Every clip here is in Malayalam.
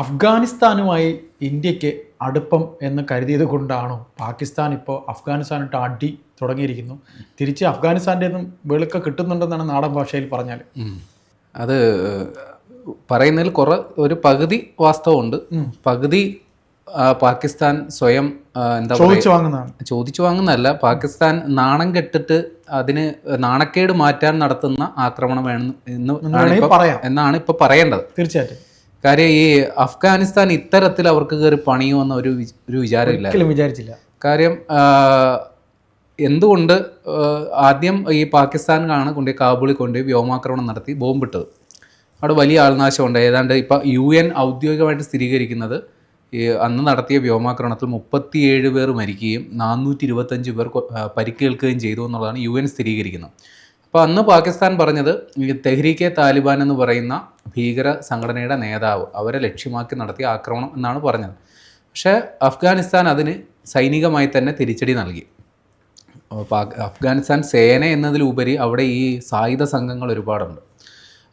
അഫ്ഗാനിസ്ഥാനുമായി ഇന്ത്യയ്ക്ക് അടുപ്പം എന്ന് കരുതിയത് കൊണ്ടാണോ പാകിസ്ഥാൻ ഇപ്പോൾ അഫ്ഗാനിസ്ഥാനിട്ട് അടി തുടങ്ങിയിരിക്കുന്നു? തിരിച്ച് അഫ്ഗാനിസ്ഥാന്റെ ഒന്നും വെളുക്ക കിട്ടുന്നുണ്ടെന്നാണ് നാടൻ ഭാഷയിൽ പറഞ്ഞാൽ അത് പറയുന്നതിൽ കുറ ഒരു പകുതി വാസ്തവമുണ്ട്. പകുതി പാകിസ്ഥാൻ സ്വയം എന്താ ചോദിച്ചു വാങ്ങുന്നതാണ്. ചോദിച്ചു വാങ്ങുന്നതല്ല. പാകിസ്ഥാൻ നാണം കെട്ടിട്ട് അതിന് നാണക്കേട് മാറ്റാൻ നടത്തുന്ന ആക്രമണം വേണം എന്ന്. എന്നാണ് ഇപ്പൊ പറയേണ്ടത്. തീർച്ചയായിട്ടും. കാര്യം ഈ അഫ്ഗാനിസ്ഥാൻ ഇത്തരത്തിൽ അവർക്ക് കയറി പണിയുമെന്ന ഒരു ഒരു വിചാരമില്ല വിചാരിച്ചില്ല. കാര്യം എന്തുകൊണ്ട് ആദ്യം ഈ പാകിസ്ഥാനാണ് കൊണ്ട് കാബൂളിൽ കൊണ്ട് വ്യോമാക്രമണം നടത്തി ബോംബിട്ടത്. അവിടെ വലിയ ആൾനാശമുണ്ട്. ഏതാണ്ട് ഇപ്പം യു എൻ ഔദ്യോഗികമായിട്ട് സ്ഥിരീകരിക്കുന്നത് ഈ അന്ന് നടത്തിയ വ്യോമാക്രമണത്തിൽ മുപ്പത്തിയേഴ് പേർ മരിക്കുകയും നാനൂറ്റി ഇരുപത്തഞ്ച് പേർ പരിക്കേൽക്കുകയും ചെയ്തു എന്നുള്ളതാണ് യു എൻ സ്ഥിരീകരിക്കുന്നത്. അപ്പോൾ അന്ന് പാകിസ്ഥാൻ പറഞ്ഞത് ഈ തെഹ്രീക്കെ താലിബാൻ എന്ന് പറയുന്ന ഭീകര സംഘടനയുടെ നേതാവ് അവരെ ലക്ഷ്യമാക്കി നടത്തിയ ആക്രമണം എന്നാണ് പറഞ്ഞത്. പക്ഷേ അഫ്ഗാനിസ്ഥാൻ അതിന് സൈനികമായി തന്നെ തിരിച്ചടി നൽകി. അഫ്ഗാനിസ്ഥാൻ സേന എന്നതിലുപരി അവിടെ ഈ സായുധ സംഘങ്ങൾ ഒരുപാടുണ്ട്.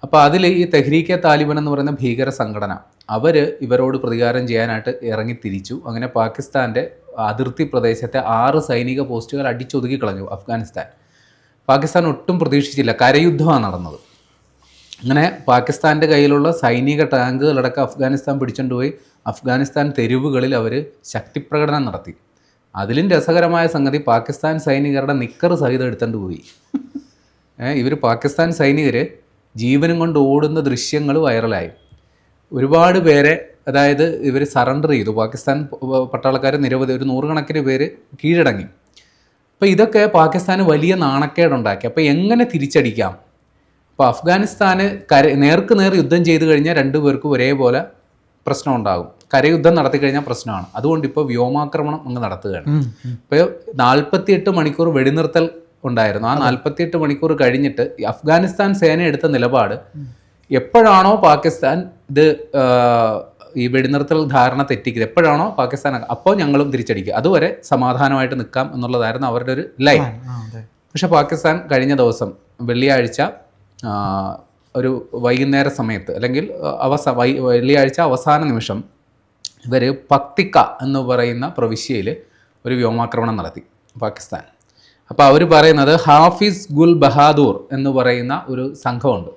അപ്പോൾ അതിൽ ഈ തെഹ്രീക്കെ താലിബാൻ എന്ന് പറയുന്ന ഭീകര സംഘടന അവർ ഇവരോട് പ്രതികാരം ചെയ്യാനായിട്ട് ഇറങ്ങി തിരിച്ചു. അങ്ങനെ പാകിസ്ഥാന്റെ അതിർത്തി പ്രദേശത്തെ ആറ് സൈനിക പോസ്റ്റുകൾ അടിച്ചൊതുക്കി കളഞ്ഞു അഫ്ഗാനിസ്ഥാൻ. പാകിസ്ഥാൻ ഒട്ടും പ്രതീക്ഷിച്ചില്ല. കരയുദ്ധമാണ് നടന്നത്. അങ്ങനെ പാകിസ്ഥാന്റെ കയ്യിലുള്ള സൈനിക ടാങ്കുകളടക്കം അഫ്ഗാനിസ്ഥാൻ പിടിച്ചുകൊണ്ടുപോയി അഫ്ഗാനിസ്ഥാൻ തെരുവുകളിൽ അവർ ശക്തിപ്രകടനം നടത്തി. അതിലും രസകരമായ സംഗതി പാകിസ്ഥാൻ സൈനികരുടെ നിക്കർ സഹിതം എടുത്തുകൊണ്ട് പോയി. ഇവർ പാകിസ്ഥാൻ സൈനികർ ജീവനും കൊണ്ട് ഓടുന്ന ദൃശ്യങ്ങൾ വൈറലായി. ഒരുപാട് പേരെ അതായത് ഇവർ സറണ്ടർ ചെയ്തു. പാകിസ്ഥാൻ പട്ടാളക്കാർ നിരവധി ഒരു നൂറുകണക്കിന് പേര് കീഴടങ്ങി. അപ്പോൾ ഇതൊക്കെ പാകിസ്ഥാന് വലിയ നാണക്കേടുണ്ടാക്കി. അപ്പോൾ എങ്ങനെ തിരിച്ചടിക്കാം? അപ്പോൾ അഫ്ഗാനിസ്ഥാന് കര നേർക്ക് നേർ യുദ്ധം ചെയ്തു കഴിഞ്ഞാൽ രണ്ടുപേർക്കും ഒരേപോലെ പ്രശ്നം ഉണ്ടാകും കരയുദ്ധം നടത്തി കഴിഞ്ഞാൽ പ്രശ്നമാണ്. അതുകൊണ്ട് ഇപ്പോൾ വ്യോമാക്രമണം അങ്ങ് നടത്തുകയാണ്. ഇപ്പോൾ നാൽപ്പത്തിയെട്ട് മണിക്കൂർ വെടിനിർത്തൽ ഉണ്ടായിരുന്നു. ആ നാൽപ്പത്തിയെട്ട് മണിക്കൂർ കഴിഞ്ഞിട്ട് അഫ്ഗാനിസ്ഥാൻ സേന എടുത്ത നിലപാട് എപ്പോഴാണോ പാകിസ്ഥാൻ ഇത് ഈ വെടിനിർത്തൽ ധാരണ തെറ്റിക്കുന്നത് എപ്പോഴാണോ പാകിസ്ഥാൻ അപ്പോൾ ഞങ്ങളും തിരിച്ചടിക്കുക. അതുവരെ സമാധാനമായിട്ട് നിൽക്കാം എന്നുള്ളതായിരുന്നു അവരുടെ ഒരു ലൈൻ. പക്ഷെ പാകിസ്ഥാൻ കഴിഞ്ഞ ദിവസം വെള്ളിയാഴ്ച ഒരു വൈകുന്നേര സമയത്ത് അല്ലെങ്കിൽ അവസ വൈ വെള്ളിയാഴ്ച അവസാന നിമിഷം ഇവർ പക്തിക്ക എന്ന് പറയുന്ന പ്രവിശ്യയിൽ ഒരു വ്യോമാക്രമണം നടത്തി പാകിസ്ഥാൻ. അപ്പോൾ അവർ പറയുന്നത് ഹാഫിസ് ഗുൽ ബഹാദൂർ എന്ന് പറയുന്ന ഒരു സംഘമുണ്ട്.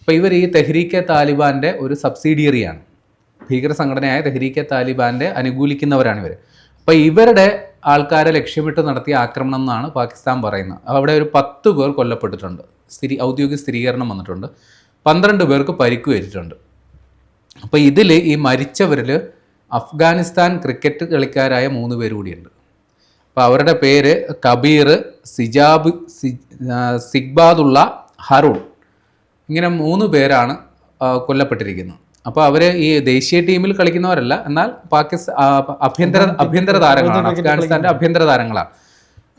അപ്പോൾ ഇവർ ഈ തെഹ്രീക്കെ താലിബാന്റെ ഒരു സബ്സിഡിയറിയാണ്. ഭീകര സംഘടനയായ തെഹ്രീക്കെ താലിബാന്റെ അനുകൂലിക്കുന്നവരാണ് ഇവർ അപ്പോൾ ഇവരുടെ ആൾക്കാരെ ലക്ഷ്യമിട്ട് നടത്തിയ ആക്രമണം എന്നാണ് പാകിസ്ഥാൻ പറയുന്നത്. അവിടെ ഒരു പത്ത് പേർ കൊല്ലപ്പെട്ടിട്ടുണ്ട്. സ്ഥിരീ ഔദ്യോഗിക സ്ഥിരീകരണം വന്നിട്ടുണ്ട്. പന്ത്രണ്ട് പേർക്ക് പരിക്ക് പറ്റിയിട്ടുണ്ട്. അപ്പോൾ ഇതിൽ ഈ മരിച്ചവരിൽ അഫ്ഗാനിസ്ഥാൻ ക്രിക്കറ്റ് കളിക്കാരായ മൂന്ന് പേര് കൂടിയുണ്ട്. അപ്പോൾ അവരുടെ പേര് കബീർ സിജാബ് സിഗ്ബാദുള്ള ഹറൂൺ. ഇങ്ങനെ മൂന്ന് പേരാണ് കൊല്ലപ്പെട്ടിരിക്കുന്നത്. അപ്പോൾ അവർ ഈ ദേശീയ ടീമിൽ കളിക്കുന്നവരല്ല. എന്നാൽ പാകിസ്ഥാൻ അഭ്യന്തര അഭ്യന്തര താരങ്ങളാണ് അഫ്ഗാനിസ്ഥാന്റെ അഭ്യന്തര താരങ്ങളാണ്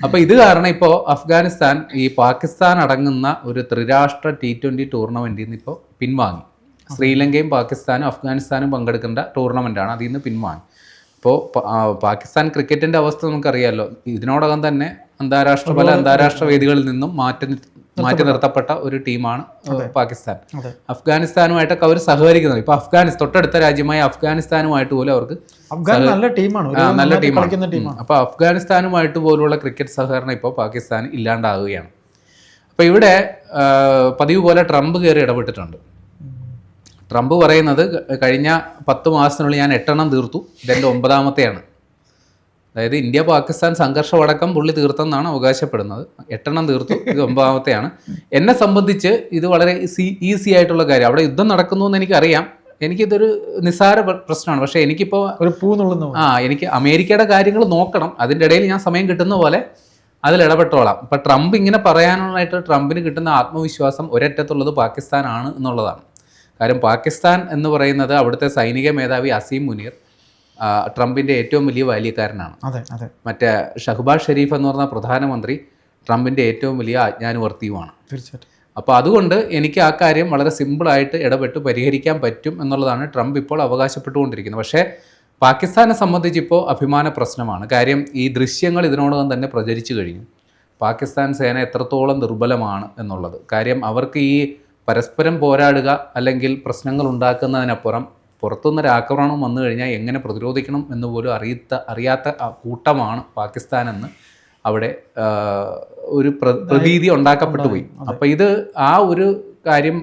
അപ്പോൾ ഇത് കാരണം ഇപ്പോ അഫ്ഗാനിസ്ഥാൻ ഈ പാകിസ്ഥാൻ അടങ്ങുന്ന ഒരു ത്രിരാഷ്ട്ര ടി ട്വന്റി ടൂർണമെന്റിൽ നിന്ന് ഇപ്പോൾ പിൻവാങ്ങി. ശ്രീലങ്കയും പാകിസ്ഥാനും അഫ്ഗാനിസ്ഥാനും പങ്കെടുക്കേണ്ട ടൂർണമെന്റാണ് അതിൽ നിന്ന് പിൻവാങ്ങി. ഇപ്പോൾ പാകിസ്ഥാൻ ക്രിക്കറ്റിന്റെ അവസ്ഥ നമുക്കറിയാമല്ലോ ഇതിനോടകം തന്നെ അന്താരാഷ്ട്ര പല അന്താരാഷ്ട്ര വേദികളിൽ നിന്നും മാറ്റി മാറ്റി നിർത്തപ്പെട്ട ഒരു ടീമാണ് പാകിസ്ഥാൻ. അഫ്ഗാനിസ്ഥാനുമായിട്ടൊക്കെ അവർ സഹകരിക്കുന്നത് ഇപ്പൊ അഫ്ഗാനിസ്ഥാൻ തൊട്ടടുത്ത രാജ്യമായ അഫ്ഗാനിസ്ഥാനുമായിട്ട് പോലും അവർക്ക് നല്ല ടീമാണ്. നല്ല ടീമാണ്. അപ്പോൾ അഫ്ഗാനിസ്ഥാനുമായിട്ട് പോലുള്ള ക്രിക്കറ്റ് സഹകരണം ഇപ്പോൾ പാകിസ്ഥാൻ ഇല്ലാണ്ടാവുകയാണ്. അപ്പൊ ഇവിടെ പതിവ് പോലെ ട്രംപ് കയറി ഇടപെട്ടിട്ടുണ്ട്. ട്രംപ് പറയുന്നത് കഴിഞ്ഞ പത്ത് മാസത്തിനുള്ളിൽ ഞാൻ എട്ടെണ്ണം തീർത്തു. ഇതെന്റെ ഒമ്പതാമത്തെയാണ്. അതായത് ഇന്ത്യ പാകിസ്ഥാൻ സംഘർഷമടക്കം പുള്ളി തീർത്തെന്നാണ് അവകാശപ്പെടുന്നത്. എട്ടെണ്ണം തീർത്തു. ഇത് ഒമ്പതാമത്തെയാണ്. എന്നെ സംബന്ധിച്ച് ഇത് വളരെ ഈസി ആയിട്ടുള്ള കാര്യം. അവിടെ യുദ്ധം നടക്കുന്നു എന്ന് എനിക്കറിയാം. എനിക്കിതൊരു നിസ്സാര പ്ര- പ്രശ്നമാണ്. പക്ഷേ എനിക്കിപ്പോൾ ഒരു പൂ നുള്ളുന്ന ആ എനിക്ക് അമേരിക്കയുടെ കാര്യങ്ങൾ നോക്കണം. അതിന്റെ ഇടയിൽ ഞാൻ സമയം കിട്ടുന്ന പോലെ അതിൽ ഇടപെട്ടോളാം. ഇപ്പം ട്രംപ് ഇങ്ങനെ പറയാനായിട്ട് ട്രംപിന് കിട്ടുന്ന ആത്മവിശ്വാസം ഒരറ്റത്തുള്ളത് പാകിസ്ഥാനാണ് എന്നുള്ളതാണ്. കാര്യം പാകിസ്ഥാൻ എന്ന് പറയുന്നത് അവിടുത്തെ സൈനിക മേധാവി അസീം മുനീർ. ആ, ട്രംപിന്റെ ഏറ്റവും വലിയ ബാല്യക്കാരനാണ് അതെ മറ്റേ ഷഹബാസ് ഷെരീഫ് എന്ന് പറഞ്ഞ പ്രധാനമന്ത്രി ട്രംപിന്റെ ഏറ്റവും വലിയ ആജ്ഞാനുവർത്തിയുമാണ്. തീർച്ചയായിട്ടും. അപ്പോൾ അതുകൊണ്ട് എനിക്ക് ആ കാര്യം വളരെ സിമ്പിളായിട്ട് ഇടപെട്ട് പരിഹരിക്കാൻ പറ്റും എന്നുള്ളതാണ് ട്രംപ് ഇപ്പോൾ അവകാശപ്പെട്ടുകൊണ്ടിരിക്കുന്നത്. പക്ഷേ പാകിസ്ഥാനെ സംബന്ധിച്ച് ഇപ്പോൾ അഭിമാന പ്രശ്നമാണ്. കാര്യം ഈ ദൃശ്യങ്ങൾ ഇതിനോടകം തന്നെ പ്രചരിച്ചു കഴിഞ്ഞു. പാകിസ്ഥാൻ സേന എത്രത്തോളം ദുർബലമാണ് എന്നുള്ളത്. കാര്യം അവർക്ക് ഈ പരസ്പരം പോരാടുക അല്ലെങ്കിൽ പ്രശ്നങ്ങൾ ഉണ്ടാക്കുന്നതിനപ്പുറം പുറത്തുനിന്നൊരു ആക്രമണം വന്നു കഴിഞ്ഞാൽ എങ്ങനെ പ്രതിരോധിക്കണം എന്ന് പോലും അറിയത്ത അറിയാത്ത കൂട്ടമാണ് പാകിസ്ഥാൻ എന്ന് അവിടെ ഒരു പ്ര- പ്രതീതി ഉണ്ടാക്കപ്പെട്ടു പോയി. അപ്പോൾ ഇത് ആ ഒരു കാര്യം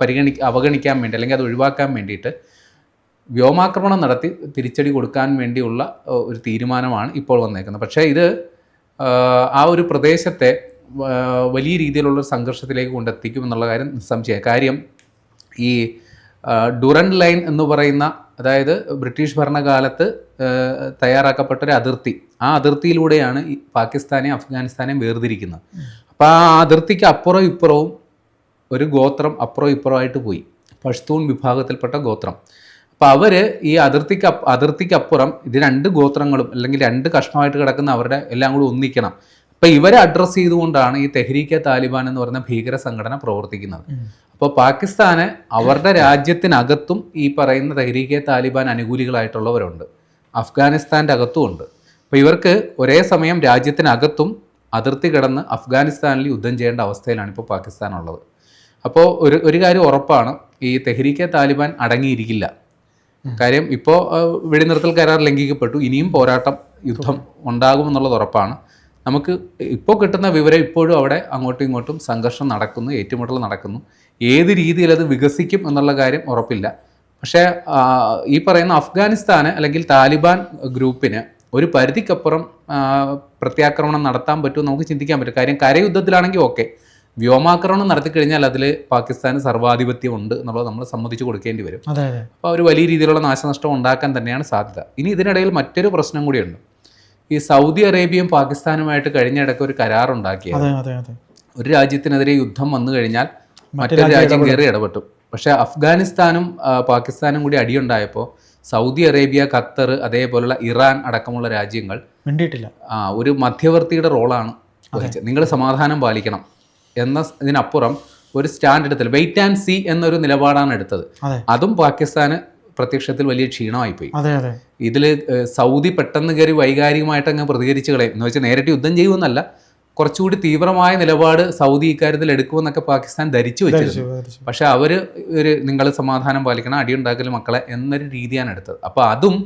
പരിഗണി അവഗണിക്കാൻ വേണ്ടി അല്ലെങ്കിൽ അത് ഒഴിവാക്കാൻ വേണ്ടിയിട്ട് വ്യോമാക്രമണം നടത്തി തിരിച്ചടി കൊടുക്കാൻ വേണ്ടിയുള്ള ഒരു തീരുമാനമാണ് ഇപ്പോൾ വന്നേക്കുന്നത്. പക്ഷേ ഇത് ആ, ഒരു പ്രദേശത്തെ വലിയ രീതിയിലുള്ള സംഘർഷത്തിലേക്ക് കൊണ്ടെത്തിക്കും എന്നുള്ള കാര്യം നിസ്സംശയ. കാര്യം ഈ ഡുറൻ ലൈൻ എന്ന് പറയുന്ന അതായത് ബ്രിട്ടീഷ് ഭരണകാലത്ത് തയ്യാറാക്കപ്പെട്ട ഒരു അതിർത്തി. ആ അതിർത്തിയിലൂടെയാണ് ഈ പാകിസ്ഥാനെയും അഫ്ഗാനിസ്ഥാനെയും വേർതിരിക്കുന്നത്. അപ്പോൾ ആ അതിർത്തിക്ക് അപ്പുറവും ഇപ്പുറവും ഒരു ഗോത്രം അപ്പുറം ഇപ്പുറമായിട്ട് പോയി. പഷ്തൂൺ വിഭാഗത്തിൽപ്പെട്ട ഗോത്രം. അപ്പോൾ അവർ ഈ അതിർത്തിക്ക് അതിർത്തിക്കപ്പുറം ഇത് രണ്ട് ഗോത്രങ്ങളും അല്ലെങ്കിൽ രണ്ട് കഷ്ണമായിട്ട് കിടക്കുന്ന അവരുടെ എല്ലാം കൂടി ഒന്നിക്കണം. അപ്പോൾ ഇവരെ അഡ്രസ്സ് ചെയ്തുകൊണ്ടാണ് ഈ തെഹ്രീക്കെ താലിബാൻ എന്ന് പറയുന്ന ഭീകര സംഘടന പ്രവർത്തിക്കുന്നത്. അപ്പോൾ പാകിസ്ഥാന് അവരുടെ രാജ്യത്തിനകത്തും ഈ പറയുന്ന തെഹ്രീക്കെ താലിബാൻ അനുകൂലികളായിട്ടുള്ളവരുണ്ട്. അഫ്ഗാനിസ്ഥാന്റെ അകത്തും ഉണ്ട്. അപ്പോൾ ഇവർക്ക് ഒരേ സമയം രാജ്യത്തിനകത്തും അതിർത്തി കിടന്ന് അഫ്ഗാനിസ്ഥാനിൽ യുദ്ധം ചെയ്യേണ്ട അവസ്ഥയിലാണ് ഇപ്പോൾ പാകിസ്ഥാൻ ഉള്ളത് അപ്പോൾ ഒരു ഒരു കാര്യം ഉറപ്പാണ് ഈ തെഹ്രീക്കെ താലിബാൻ അടങ്ങിയിരിക്കില്ല. കാര്യം ഇപ്പോൾ വെടിനിർത്തൽ കരാർ ലംഘിക്കപ്പെട്ടു ഇനിയും പോരാട്ടം യുദ്ധം ഉണ്ടാകുമെന്നുള്ളത് ഉറപ്പാണ്. നമുക്ക് ഇപ്പോൾ കിട്ടുന്ന വിവരം ഇപ്പോഴും അവിടെ അങ്ങോട്ടും ഇങ്ങോട്ടും സംഘർഷം നടക്കുന്നു ഏറ്റുമുട്ടൽ നടക്കുന്നു. ഏത് രീതിയിൽ അത് വികസിക്കും എന്നുള്ള കാര്യം ഉറപ്പില്ല. പക്ഷേ ഈ പറയുന്ന അഫ്ഗാനിസ്ഥാന് അല്ലെങ്കിൽ താലിബാൻ ഗ്രൂപ്പിന് ഒരു പരിധിക്കപ്പുറം പ്രത്യാക്രമണം നടത്താൻ പറ്റുമോ നമുക്ക് ചിന്തിക്കാൻ പറ്റും. കാര്യം കരയുദ്ധത്തിലാണെങ്കിൽ ഓക്കെ. വ്യോമാക്രമണം നടത്തി കഴിഞ്ഞാൽ അതിൽ പാകിസ്ഥാന് സർവാധിപത്യം ഉണ്ട് എന്നുള്ളത് നമ്മൾ സമ്മതിച്ചു കൊടുക്കേണ്ടി വരും. അപ്പോൾ ഒരു വലിയ രീതിയിലുള്ള നാശനഷ്ടം ഉണ്ടാക്കാൻ തന്നെയാണ് സാധ്യത. ഇനി ഇതിനിടയിൽ മറ്റൊരു പ്രശ്നം കൂടിയുണ്ട്. ഈ സൗദി അറേബ്യയും പാകിസ്ഥാനുമായിട്ട് കഴിഞ്ഞിടയ്ക്ക് ഒരു കരാറുണ്ടാക്കിയത്. ഒരു രാജ്യത്തിനെതിരെ യുദ്ധം വന്നു കഴിഞ്ഞാൽ മറ്റൊരു രാജ്യം കയറി ഇടപെട്ടു. പക്ഷെ അഫ്ഗാനിസ്ഥാനും പാകിസ്ഥാനും കൂടി അടിയുണ്ടായപ്പോൾ സൗദി അറേബ്യ ഖത്തർ അതേപോലുള്ള ഇറാൻ അടക്കമുള്ള രാജ്യങ്ങൾ മിണ്ടിയിട്ടില്ല. ആ, ഒരു മധ്യവർത്തിയുടെ റോളാണ് വഹിച്ചത്. നിങ്ങൾ സമാധാനം പാലിക്കണം എന്ന ഇതിനപ്പുറം ഒരു സ്റ്റാൻഡ് എടുത്തില്ല. വെയിറ്റ് ആൻഡ് സി എന്നൊരു നിലപാടാണ് എടുത്തത്. അതും പാകിസ്ഥാന് പ്രത്യക്ഷത്തിൽ വലിയ ക്ഷീണമായി പോയി അതെ. അതെ ഇതിൽ സൗദി പെട്ടെന്ന് കയറി വൈകാരികമായിട്ട് അങ്ങ് പ്രതികരിച്ച് കളയും. എന്ന് വെച്ചാൽ നേരിട്ട് യുദ്ധം ചെയ്യുമെന്നല്ല കുറച്ചുകൂടി തീവ്രമായ നിലപാട് സൗദി ഇക്കാര്യത്തിൽ എടുക്കുമെന്നൊക്കെ പാകിസ്ഥാൻ ധരിച്ചു വെച്ചിരുന്നു. പക്ഷെ അവർ ഒരു നിങ്ങൾ സമാധാനം പാലിക്കണം അടിയുണ്ടാക്കൽ മക്കളെ എന്നൊരു രീതിയാണ് എടുത്തത്. അപ്പോൾ അതും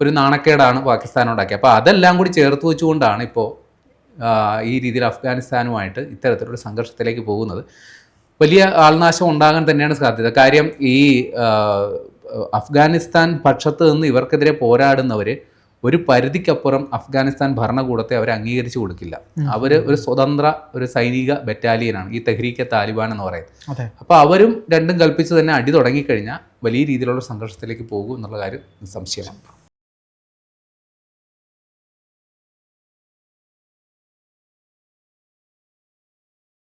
ഒരു നാണക്കേടാണ് പാകിസ്ഥാൻ ഉണ്ടാക്കിയത് അപ്പോൾ അതെല്ലാം കൂടി ചേർത്ത് വെച്ചുകൊണ്ടാണ് ഇപ്പോൾ ഈ രീതിയിൽ അഫ്ഗാനിസ്ഥാനുമായിട്ട് ഇത്തരത്തിലൊരു സംഘർഷത്തിലേക്ക് പോകുന്നത്. വലിയ ആൾനാശം ഉണ്ടാകാൻ തന്നെയാണ് സാധ്യത. കാര്യം ഈ അഫ്ഗാനിസ്ഥാൻ പക്ഷത്ത് നിന്ന് ഇവർക്കെതിരെ പോരാടുന്നവർ ഒരു പരിധിക്കപ്പുറം അഫ്ഗാനിസ്ഥാൻ ഭരണകൂടത്തെ അവർ അംഗീകരിച്ചു കൊടുക്കില്ല. അവർ ഒരു സ്വതന്ത്ര ഒരു സൈനിക ബറ്റാലിയനാണ്. ഈ തെഹ്രീക്കെ താലിബാൻ എന്ന് പറയുന്നത്. അപ്പോൾ അവരും രണ്ടും കൽപ്പിച്ച് തന്നെ അടി തുടങ്ങിക്കഴിഞ്ഞാൽ വലിയ രീതിയിലുള്ള സംഘർഷത്തിലേക്ക് പോകും എന്നുള്ള കാര്യം സംശയമാണ്